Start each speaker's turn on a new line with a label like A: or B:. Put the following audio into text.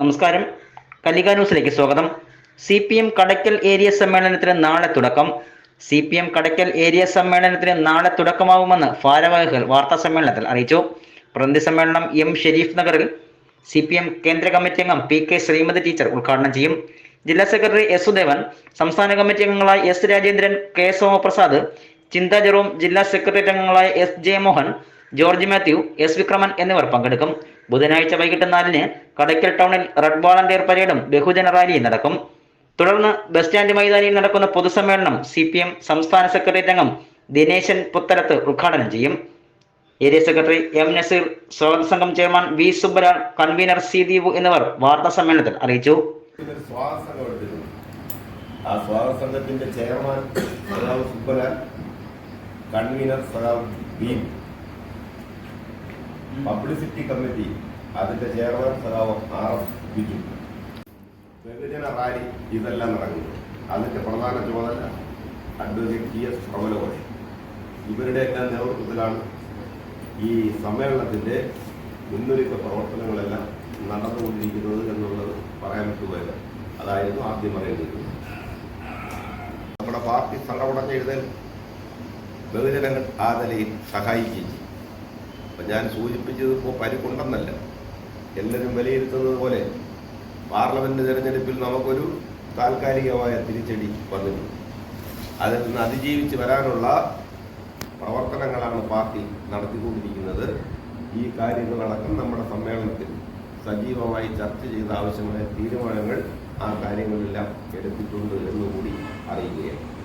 A: നമസ്കാരം. കലിക ന്യൂസിലേക്ക് സ്വാഗതം. C P M Kadakkal area സമ്മേളനത്തിന് നാളെ തുടക്കം. C P M Kadakkal area സമ്മേളനത്തിന് നാളെ തുടക്കമാവുമെന്ന് ഭാരവാഹികൾ വാർത്താ സമ്മേളനത്തിൽ അറിയിച്ചു. പ്രതിനിധി സമ്മേളനം എം ഷെരീഫ് നഗറിൽ സി പി എം കേന്ദ്ര കമ്മിറ്റി അംഗം പി കെ ശ്രീമതി ടീച്ചർ ഉദ്ഘാടനം ചെയ്യും. ജില്ലാ സെക്രട്ടറി എസ് സുദേവൻ സംസ്ഥാന കമ്മിറ്റി അംഗങ്ങളായ എസ് രാജേന്ദ്രൻ കെ സോമപ്രസാദ് ചിന്ത ജെറോം ജില്ലാ സെക്രട്ടറി അംഗങ്ങളായ S Jayamohan George Mathew S Vikraman എന്നിവർ പങ്കെടുക്കും. ബുധനാഴ്ച വൈകിട്ട് നാലിന് കടയ്ക്കൽ ടൗണിൽ റെഡ് വാളണ്ടിയർ പരേഡും ബഹുജന റാലിയും നടക്കും. തുടർന്ന് ബസ് സ്റ്റാൻഡ് മൈതാനിയിൽ നടക്കുന്ന പൊതുസമ്മേളനം സി പി എം സംസ്ഥാന സെക്രട്ടേറിയറ്റ് അംഗം ദിനേശൻ പുത്തലത്ത് ഉദ്ഘാടനം ചെയ്യും. ഏരിയ സെക്രട്ടറി എം നസീർ സ്വാഗത സംഘം chairman V Subbaral convener C Deepu എന്നിവർ വാർത്താ സമ്മേളനത്തിൽ അറിയിച്ചു.
B: ആ സ്വാഗത സംഘത്തിന്റെ ചെയർമാൻ സഖാവ് സുബ്ബലാൽ കൺവീനർ സഖാവ് ബീം പബ്ലിസിറ്റി കമ്മിറ്റി അതിന്റെ ചെയർമാൻ സഖാവ് ആർ എഫ് ബിജു. ബഹുജന റാലി ഇതെല്ലാം നടക്കുന്നു. അതിന്റെ പ്രധാന ചുമതല അഡ്വക്കേറ്റ് ടി എസ് പ്രബലകോടെ ഇവരുടെയെല്ലാം നേതൃത്വത്തിലാണ് ഈ സമ്മേളനത്തിന്റെ മുന്നൊരുക്ക പ്രവർത്തനങ്ങളെല്ലാം നടന്നുകൊണ്ടിരിക്കുന്നത് എന്നുള്ളത് പറയാൻ പറ്റുകയല്ല. അതായിരുന്നു ആദ്യം പറയേണ്ടത് നമ്മുടെ പാർട്ടി തടപടഞ്ഞ എഴുതൽ ബഹുജനങ്ങൾ ആ നിലയിൽ സഹായിക്കുകയും അപ്പം ഞാൻ സൂചിപ്പിച്ചത് ഇപ്പോൾ പരിക്കുണ്ടെന്നല്ല. എല്ലാവരും വിലയിരുത്തുന്നത് പോലെ പാർലമെന്റ് തെരഞ്ഞെടുപ്പിൽ നമുക്കൊരു താൽക്കാലികമായ തിരിച്ചടി വന്നിട്ടുണ്ട്. അതിൽ നിന്ന് അതിജീവിച്ച് വരാനുള്ള പ്രവർത്തനങ്ങളാണ് പാർട്ടി നടത്തിക്കൊണ്ടിരിക്കുന്നത്. ഈ കാര്യങ്ങളടക്കം നമ്മുടെ സമ്മേളനത്തിൽ സജീവമായി ചർച്ച ചെയ്ത ആവശ്യമായ തീരുമാനങ്ങൾ ആ കാര്യങ്ങളെല്ലാം എടുത്തിട്ടുണ്ട് എന്നുകൂടി അറിയുകയാണ്.